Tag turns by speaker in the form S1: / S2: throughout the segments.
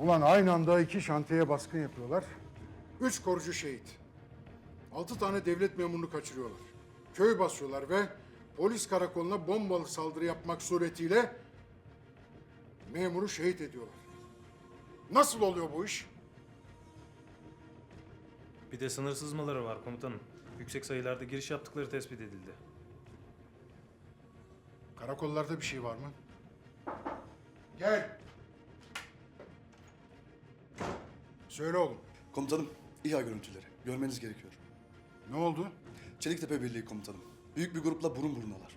S1: Ulan aynı anda iki şantiyeye baskın yapıyorlar. Üç korucu şehit. Altı tane devlet memurunu kaçırıyorlar. Köy basıyorlar ve polis karakoluna bombalı saldırı yapmak suretiyle memuru şehit ediyorlar. Nasıl oluyor bu iş?
S2: Bir de sınır sızmaları var komutanım. Yüksek sayılarda giriş yaptıkları tespit edildi.
S1: Karakollarda bir şey var mı? Gel. Söyle oğlum.
S3: Komutanım, İHA görüntüleri. Görmeniz gerekiyor.
S1: Ne oldu?
S3: Çeliktepe Birliği komutanım. Büyük bir grupla burun burunalar.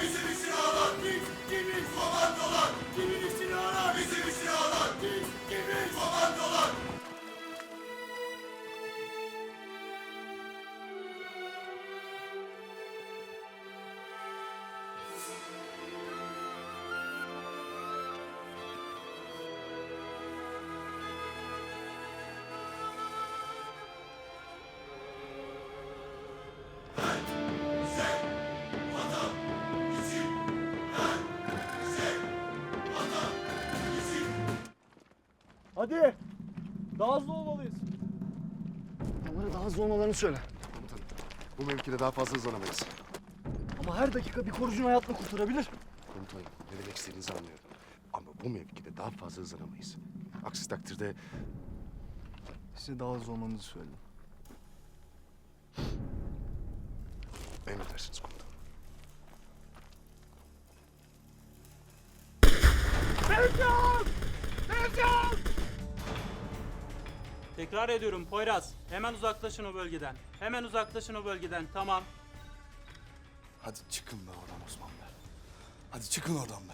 S4: Hadi. Daha hızlı olmalıyız.
S5: Onlara daha hızlı olmalarını söyle.
S6: Komutanım, bu mevkide daha fazla hızlanamayız.
S5: Ama her dakika bir korucunun hayatını kurtarabilir.
S6: Komutanım, ne demek istediğinizi anlıyorum. Ama bu mevkide daha fazla hızlanamayız. Aksi takdirde
S5: Size daha hızlı olmanızı söyledim.
S6: emredersiniz komutanım.
S7: Tekrar ediyorum Poyraz. Hemen uzaklaşın o bölgeden. Hemen uzaklaşın o bölgeden. Tamam.
S3: Hadi çıkın be oradan Osman be. Hadi çıkın oradan be.